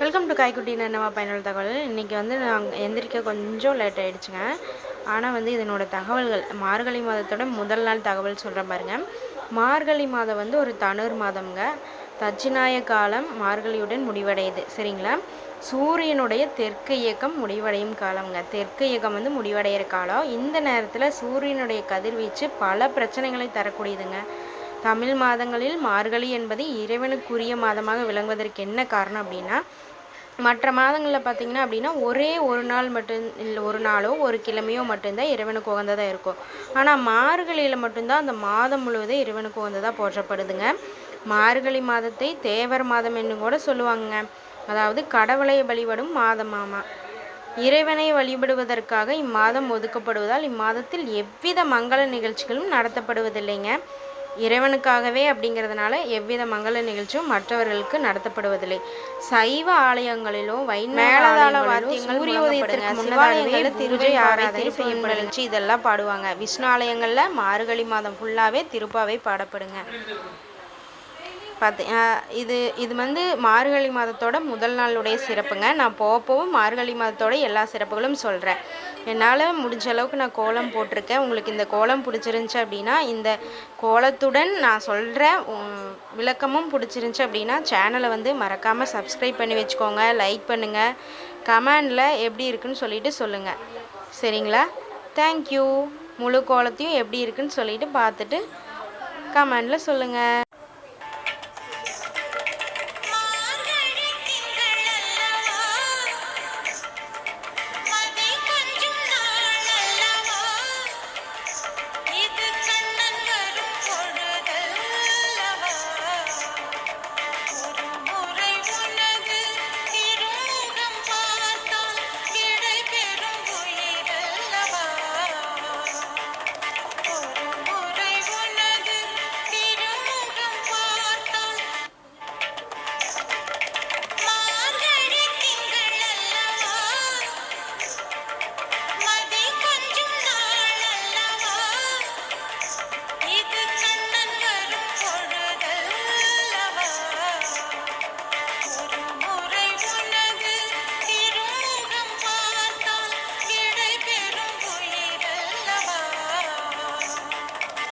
Welcome to காய்க்குட்டி நம்ம பயனுள்ள தகவல் இன்றைக்கி வந்து நான் எந்திரிக்க கொஞ்சம் லேட் ஆகிடுச்சுங்க ஆனால் வந்து இதனோட தகவல்கள் மார்கழி மாதத்தோட முதல் நாள் தகவல் சொல்கிறேன் பாருங்க. மார்கழி மாதம் வந்து ஒரு தனுர் மாதம்ங்க. தட்சிணாய காலம் மார்கழியுடன் முடிவடையுது. சரிங்களா? சூரியனுடைய தெற்கு இயக்கம் முடிவடையும் காலம்ங்க. தெற்கு இயக்கம் வந்து முடிவடைகிற காலம். இந்த நேரத்தில் சூரியனுடைய கதிர்வீச்சு பல பிரச்சனைகளை தரக்கூடியதுங்க. தமிழ் மாதங்களில் மார்கழி என்பது இறைவனுக்குரிய மாதமாக விளங்குவதற்கு என்ன காரணம் அப்படின்னா மற்ற மாதங்களில் பார்த்திங்கன்னா அப்படின்னா ஒரே ஒரு நாள் மட்டும் இல்லை ஒரு நாளோ ஒரு கிழமையோ மட்டும்தான் இறைவனுக்கு உகந்ததாக இருக்கும். ஆனால் மார்கழியில் மட்டும்தான் அந்த மாதம் முழுவதும் இறைவனுக்கு உகந்ததாக போற்றப்படுதுங்க. மார்கழி மாதத்தை தேவர் மாதம் என்று கூட சொல்லுவாங்க அதாவது கடவுளை வழிபடும் மாதமாமா இறைவனை வழிபடுவதற்காக இம்மாதம் ஒதுக்கப்படுவதால் இம்மாதத்தில் எவ்வித மங்கள நிகழ்ச்சிகளும் நடத்தப்படுவதில்லைங்க. இறைவனுக்காகவே அப்படிங்கிறதுனால எவ்வித மங்கள நிகழ்ச்சியும் மற்றவர்களுக்கு நடத்தப்படுவதில்லை. சைவ ஆலயங்களிலும் மேலதாள வாத்தியங்கள் சூரியோதயத்திற்கு முன்னதாகவே திருவை ஆராதனை செய்யப்படுச்சு இதெல்லாம் பாடுவாங்க. விஷ்ணு ஆலயங்களில் மார்கழி மாதம் ஃபுல்லாகவே திருப்பாவை பாடப்படுங்க. பார்த்து இது இது வந்து மார்கழி மாதத்தோட முதல் நாளுடைய சிறப்புங்க. நான் போக போகவும் மார்கழி மாதத்தோட எல்லா சிறப்புகளும் சொல்கிறேன் என்னால் முடிஞ்ச அளவுக்கு நான் கோலம் போட்டிருக்கேன். உங்களுக்கு இந்த கோலம் பிடிச்சிருந்துச்சி அப்படின்னா இந்த கோலத்துடன் நான் சொல்கிற விளக்கமும் பிடிச்சிருந்துச்சி அப்படின்னா சேனலை வந்து மறக்காமல் சப்ஸ்கிரைப் பண்ணி வச்சுக்கோங்க. லைக் பண்ணுங்கள் கமெண்டில் எப்படி இருக்குன்னு சொல்லிட்டு சொல்லுங்கள் சரிங்களா? தேங்க்யூ முழு கோலத்தையும் எப்படி இருக்குன்னு சொல்லிவிட்டு பார்த்துட்டு கமெண்டில் சொல்லுங்கள்